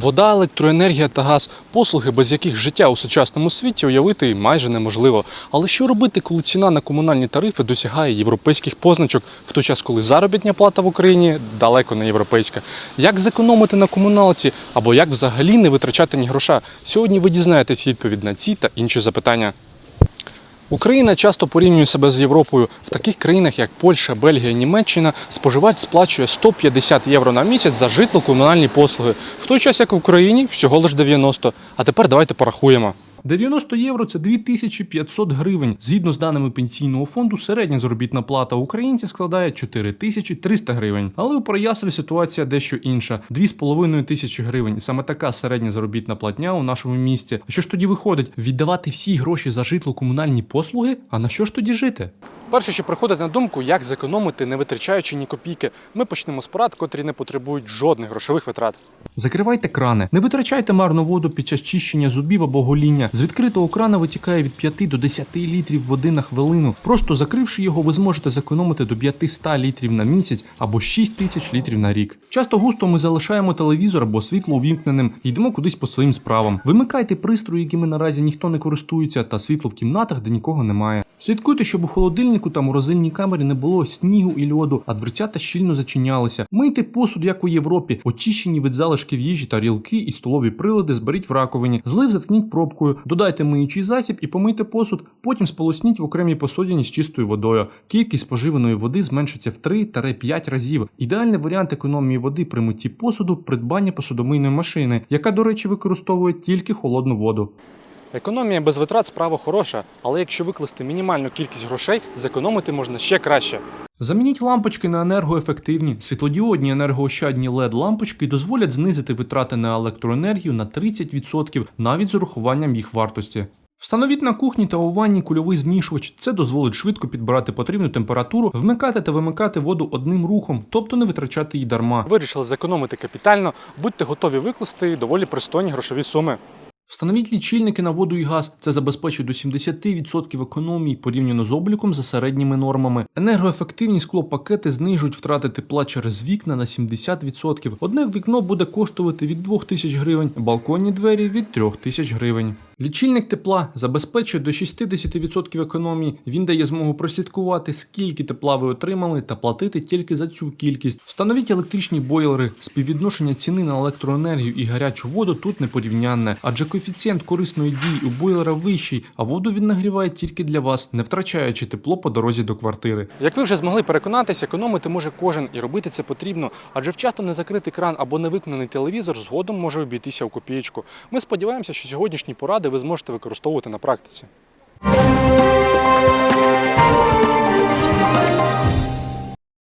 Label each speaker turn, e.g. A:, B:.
A: Вода, електроенергія та газ послуги, без яких життя у сучасному світі уявити майже неможливо. Але що робити, коли ціна на комунальні тарифи досягає європейських позначок, в той час, коли заробітня плата в Україні далеко не європейська? Як зекономити на комуналці або як взагалі не витрачати ні гроша? Сьогодні ви дізнаєтесь відповідь на ці та інші запитання. Україна часто порівнює себе з Європою. В таких країнах, як Польща, Бельгія, Німеччина, споживач сплачує 150 євро на місяць за житло-комунальні послуги, в той час як в Україні всього лише 90. А тепер давайте порахуємо. 90 євро це 2500 гривень. Згідно з даними пенсійного фонду, середня заробітна плата українців складає 4300 гривень. Але у Проясові ситуація дещо інша 2,5 тисячі гривень. Саме така середня заробітна платня у нашому місті. А що ж тоді виходить? Віддавати всі гроші за житло комунальні послуги? А на що ж тоді жити? Перше, що приходить на думку, як зекономити, не витрачаючи ні копійки. Ми почнемо з порад, котрі не потребують жодних грошових витрат. Закривайте крани, не витрачайте марну воду під час чищення зубів або гоління. З відкритого крана витікає від 5 до 10 літрів води на хвилину. Просто закривши його, ви зможете зекономити до 500 літрів на місяць або 6 тисяч літрів на рік. Часто густо ми залишаємо телевізор або світло увімкненим йдемо кудись по своїм справам. Вимикайте пристрої, якими наразі ніхто не користується, та світло в кімнатах, де нікого немає. Слідкуйте, щоб у холодильнику та морозильній камері не було снігу і льоду, а дверцята щільно зачинялися. Мийте посуд, як у Європі, очищені від залишків їжі тарілки і столові прилади зберіть в раковині, злив заткніть пробкою, додайте миючий засіб і помийте посуд, потім сполосніть в окремій посудині з чистою водою. Кількість споживаної води зменшиться в 3-5 разів. Ідеальний варіант економії води при митті посуду придбання посудомийної машини, яка, до речі, використовує тільки холодну воду. Економія без витрат справа хороша, але якщо викласти мінімальну кількість грошей, зекономити можна ще краще. Замініть лампочки на енергоефективні. Світлодіодні енергоощадні led лампочки дозволять знизити витрати на електроенергію на 30% навіть з урахуванням їх вартості. Встановіть на кухні та у ванні кульовий змішувач. Це дозволить швидко підбирати потрібну температуру, вмикати та вимикати воду одним рухом, тобто не витрачати її дарма. Вирішили зекономити капітально, будьте готові викласти доволі пристойні грошові суми. Встановіть лічильники на воду і газ. Це забезпечить до 70% економії порівняно з обліком за середніми нормами. Енергоефективні склопакети знижують втрати тепла через вікна на 70%. Одне вікно буде коштувати від 2000 гривень, балконні двері від 3000 гривень. Лічильник тепла забезпечує до 60% економії. Він дає змогу прослідкувати, скільки тепла ви отримали, та платити тільки за цю кількість. Встановіть електричні бойлери. Співвідношення ціни на електроенергію і гарячу воду тут непорівнянне, адже коефіцієнт корисної дії у бойлера вищий, а воду він нагріває тільки для вас, не втрачаючи тепло по дорозі до квартири. Як ви вже змогли переконатися, економити може кожен і робити це потрібно, адже вчасно не закритий кран або не телевізор згодом може обійтися у копієчку. Ми сподіваємося, що сьогоднішні поради ви зможете використовувати на практиці.